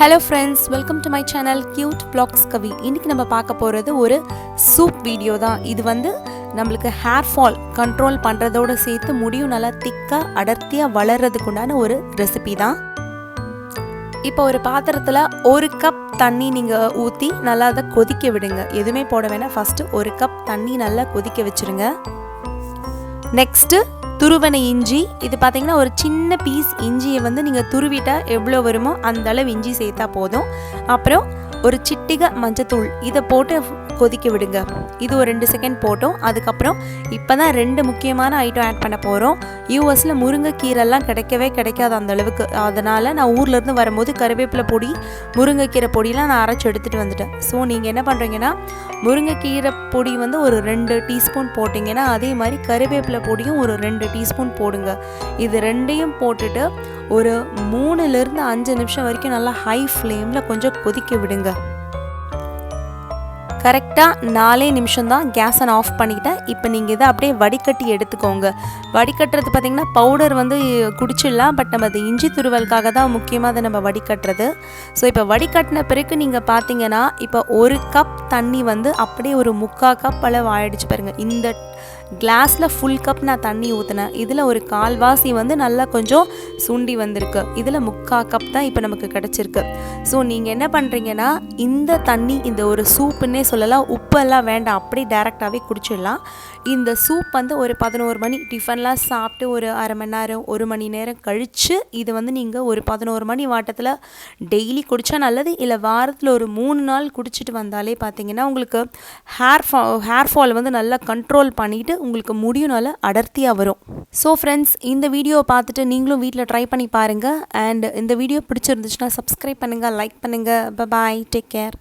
Hello friends welcome to my channel cute blogs Kavi இன்றைக்கி நம்ம பார்க்க போகிறது ஒரு சூப் வீடியோ தான். இது வந்து நம்மளுக்கு ஹேர் ஃபால் கண்ட்ரோல் பண்ணுறதோட சேர்த்து முடியும் நல்லா திக்காக அடர்த்தியாக வளர்கிறதுக்குண்டான ஒரு ரெசிபி தான். இப்போ ஒரு பாத்திரத்தில் ஒரு கப் தண்ணி நீங்கள் ஊற்றி நல்லா அதை கொதிக்க விடுங்க. எதுவுமே போட வேணாம். ஃபஸ்ட்டு ஒரு கப் தண்ணி நல்லா கொதிக்க வச்சுருங்க. நெக்ஸ்ட்டு துருவன இஞ்சி இது பார்த்திங்கன்னா ஒரு சின்ன பீஸ் இஞ்சியை வந்து நீங்கள் துருவிட்டா எவ்வளோ வருமோ அந்த அளவு இஞ்சி சேர்த்தா போதும். அப்புறம் ஒரு சிட்டிகை மஞ்சத்தூள். இதை போட்டு கொதிக்க விடுங்க. இது ஒரு ரெண்டு செகண்ட் போட்டோம். அதுக்கப்புறம் இப்போ தான் ரெண்டு முக்கியமான ஐட்டம் ஆட் பண்ண போகிறோம் யூஎஸில் முருங்கைக்கீரைலாம் கிடைக்கவே கிடைக்காது அந்த அளவுக்கு. அதனால் நான் ஊர்லேருந்து வரும்போது கருவேப்பிலை பொடி முருங்கைக்கீரை பொடியெலாம் நான் அரைச்சி எடுத்துகிட்டு வந்துட்டேன். ஸோ நீங்கள் என்ன பண்ணுறீங்கன்னா முருங்கைக்கீரை பொடி வந்து ஒரு ரெண்டு டீஸ்பூன் போட்டிங்கன்னா அதே மாதிரி கருவேப்பிலை பொடியும் ஒரு ரெண்டு டீஸ்பூன் போடுங்க. இது ரெண்டையும் போட்டுட்டு ஒரு மூணுலேருந்து அஞ்சு நிமிஷம் வரைக்கும் நல்லா ஹை ஃப்ளேமில் கொஞ்சம் கொதிக்க விடுங்க. கரெக்டாக நாலே நிமிஷம் தான் கேஸை நான் ஆஃப் பண்ணிக்கிட்டேன் இப்போ நீங்கள் இதை அப்படியே வடிகட்டி எடுத்துக்கோங்க. வடிகட்டுறது பார்த்திங்கன்னா பவுடர் வந்து குடிச்சிடலாம். பட் நம்ம அது இஞ்சி துருவலுக்காக தான் முக்கியமாக அதை நம்ம வடிகட்டுறது. ஸோ இப்போ வடிகட்டின பிறகு நீங்கள் பார்த்தீங்கன்னா இப்போ ஒரு கப் தண்ணி வந்து அப்படியே ஒரு முக்கால் கப் அளவு ஆயிடுச்சு பாருங்கள் இந்த கிளாஸில் ஃபுல் கப் நான் தண்ணி ஊற்றினேன் இதில் ஒரு கால்வாசி வந்து நல்லா கொஞ்சம் சுண்டி வந்திருக்கு. இதில் முக்கா கப் தான் இப்போ நமக்கு கிடச்சிருக்கு. ஸோ நீங்கள் என்ன பண்ணுறீங்கன்னா இந்த தண்ணி இந்த ஒரு சூப்புன்னே சொல்லலாம் உப்பெல்லாம் வேண்டாம். அப்படி டேரெக்டாகவே குடிச்சிடலாம். இந்த சூப் வந்து ஒரு பதினோரு மணி டிஃபன்லாம் சாப்பிட்டு ஒரு அரை மணி நேரம் ஒரு மணி நேரம் கழித்து இது வந்து நீங்கள் ஒரு பதினோரு மணி வாட்டத்தில் டெய்லி குடித்தா நல்லது. இல்லை வாரத்தில் ஒரு மூணு நாள் குடிச்சிட்டு வந்தாலே பார்த்தீங்கன்னா உங்களுக்கு ஹேர் ஃபா ஹேர் ஃபால் வந்து நல்லா கண்ட்ரோல் பண்ணிவிட்டு உங்களுக்கு முடியும் நல்லா அடர்த்தியாக வரும். ஸோ ஃப்ரெண்ட்ஸ் இந்த வீடியோவை பார்த்துட்டு நீங்களும் வீட்டில் ட்ரை பண்ணி பாருங்கள் அண்ட் இந்த வீடியோ பிடிச்சிருந்துச்சுன்னா சப்ஸ்கிரைப் பண்ணுங்கள் லைக் பண்ணுங்கள் பாய் டேக் கேர்